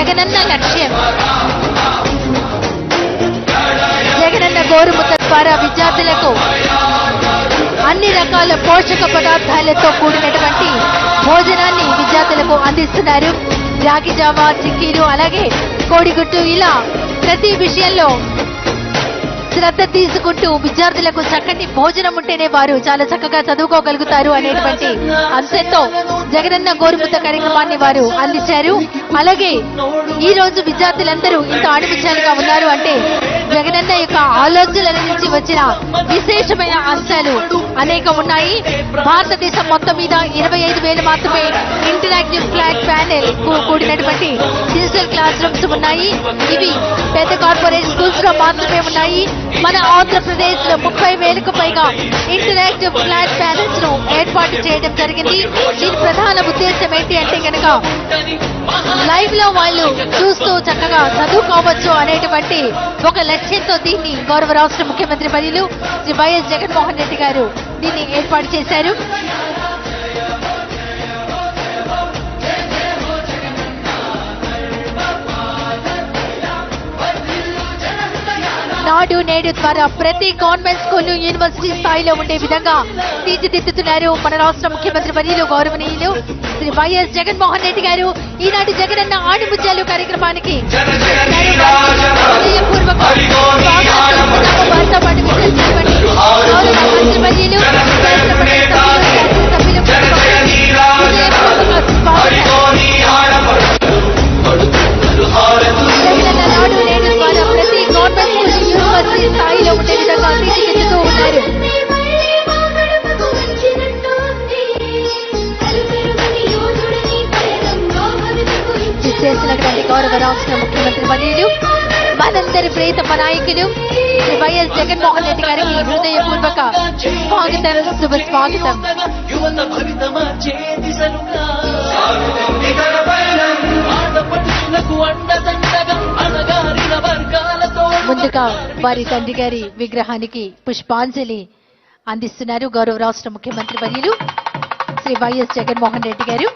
జగనన్న లక్ష్యం. జగనన్న గోరుముద్ద ద్వారా విద్యార్థులకు అన్ని రకాల పోషక పదార్థాలతో కూడినటువంటి భోజనాన్ని విద్యార్థులకు అందిస్తున్నారు. రాగి జావా చిక్కీలు అలాగే కోడిగుట్టు ఇలా ప్రతి విషయంలో శ్రద్ధ తీసుకుంటూ విద్యార్థులకు చక్కటి భోజనం ఉంటేనే వారు చాలా చక్కగా చదువుకోగలుగుతారు అనేటువంటి అంశంతో జగనన్న గోరుముద్ద కార్యక్రమాన్ని వారు అందించారు. అలాగే ఈ రోజు విద్యార్థులందరూ ఇంత ఆడిపించాలుగా ఉన్నారు అంటే జగనన్న యొక్క ఆలోచనల నుంచి వచ్చిన విశేషమైన అంశాలు అనేక ఉన్నాయి. భారతదేశం మొత్తం మీద ఇరవై ఐదు వేలు మాత్రమే ఇంటరాక్టివ్ ఫ్లాట్ ప్యానెల్కు కూడినటువంటి డిజిటల్ క్లాస్ రూమ్స్ ఉన్నాయి. ఇవి పెద్ద కార్పొరేట్ స్కూల్స్లో మాత్రమే ఉన్నాయి. మన ఆంధ్రప్రదేశ్లో ముప్పై వేలకు పైగా ఇంటరాక్టివ్ ఫ్లాట్ ప్యానెల్స్ను ఏర్పాటు చేయడం జరిగింది. దీని ప్రధాన ఉద్దేశం ఏంటి అంటే కనుక లైవ్లో వాళ్ళు చూస్తూ చక్కగా చదువుకోవచ్చు అనేటువంటి ఒక లక్ష్యంతో దీన్ని గౌరవ రాష్ట్ర ముఖ్యమంత్రి వర్యులు శ్రీ వైఎస్ జగన్మోహన్ రెడ్డి గారు దీన్ని ఏర్పాటు చేశారు. నాడు నేడు ద్వారా ప్రతి గవర్నమెంట్ స్కూల్ యూనివర్సిటీ స్థాయిలో ఉండే విధంగా తీర్చిదిద్దుతున్నారు మన రాష్ట్ర ముఖ్యమంత్రి వర్యులు గౌరవనీయులు శ్రీ వైఎస్ జగన్మోహన్ రెడ్డి గారు. ఈనాటి జగనన్న ఆణిముత్యాలు కార్యక్రమానికి గౌరవ రాష్ట్ర ముఖ్యమంత్రి వర్యులు మనందరి ప్రియతమ నాయకులు శ్రీ వైఎస్ జగన్మోహన్ రెడ్డి గారికి హృదయపూర్వక స్వాగతం శుభ స్వాగతం. ముందుగా వారి తండ్రి గారి విగ్రహానికి పుష్పాంజలి అందిస్తున్నారు గౌరవ రాష్ట్ర ముఖ్యమంత్రి వర్యులు శ్రీ వైఎస్ జగన్మోహన్ రెడ్డి గారు.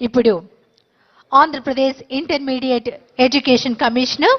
ఇప్పుడు ఆంధ్రప్రదేశ్ ఇంటర్మీడియట్ ఎడ్యుకేషన్ కమిషనర్